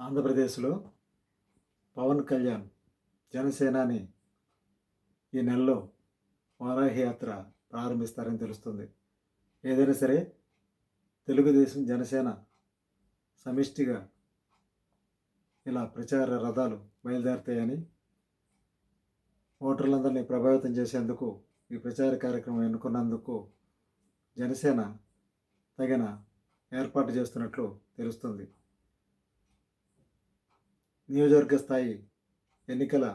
ఆంధ్రప్రదేశ్లో పవన్ కళ్యాణ్ జనసేనాని ఈ నెలలో వారాహి యాత్ర ప్రారంభిస్తారని తెలుస్తుంది. ఏదైనా సరే తెలుగుదేశం జనసేన సమిష్టిగా ఇలా ప్రచార రథాలు బయలుదేరుతాయని ఓటర్లందరినీ ప్రభావితం చేసేందుకు ఈ ప్రచార కార్యక్రమం ఎన్నుకున్నందుకు జనసేన తగిన ఏర్పాటు చేస్తున్నట్లు తెలుస్తుంది. నియోజకవర్గ స్థాయి ఎన్నికల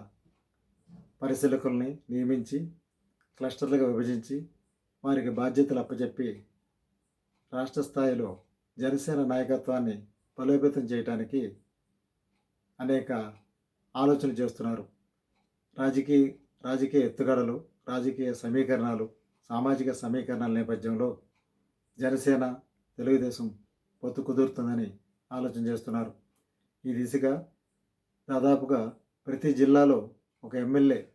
పరిశీలకుల్ని నియమించి క్లస్టర్లుగా విభజించి వారికి బాధ్యతలు అప్పచెప్పి రాష్ట్ర స్థాయిలో జనసేన నాయకత్వాన్ని బలోపేతం చేయడానికి అనేక ఆలోచనలు చేస్తున్నారు. రాజకీయ రాజకీయ ఎత్తుగడలు రాజకీయ సమీకరణాలు సామాజిక సమీకరణాల నేపథ్యంలో జనసేన తెలుగుదేశం పొత్తు కుదురుతుందని ఆలోచన చేస్తున్నారు. ఈ దిశగా దాదాపుగా ప్రతి జిల్లాలో ఒక ఎమ్మెల్యే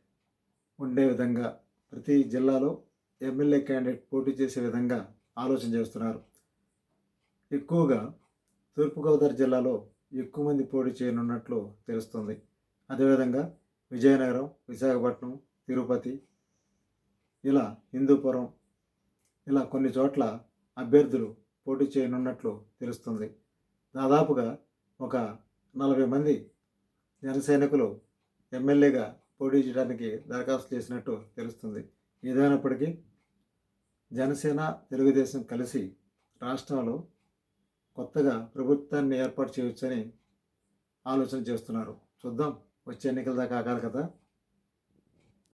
ఉండే విధంగా ప్రతి జిల్లాలో ఎమ్మెల్యే క్యాండిడేట్ పోటీ చేసే విధంగా ఆలోచన చేస్తున్నారు. ఎక్కువగా తూర్పుగోదావరి జిల్లాలో ఎక్కువ మంది పోటీ చేయనున్నట్లు తెలుస్తుంది. అదేవిధంగా విజయనగరం విశాఖపట్నం తిరుపతి ఇలా హిందూపురం ఇలా కొన్ని చోట్ల అభ్యర్థులు పోటీ చేయనున్నట్లు తెలుస్తుంది. దాదాపుగా ఒక నలభై మంది జనసైనికులు ఎమ్మెల్యేగా పోటీ చేయడానికి దరఖాస్తు చేసినట్టు తెలుస్తుంది. ఏదైనప్పటికీ జనసేన తెలుగుదేశం కలిసి రాష్ట్రంలో కొత్తగా ప్రభుత్వాన్ని ఏర్పాటు చేయవచ్చని ఆలోచన చేస్తున్నారు. చూద్దాం. వచ్చే ఎన్నికల దాకా ఆగాలి కదా.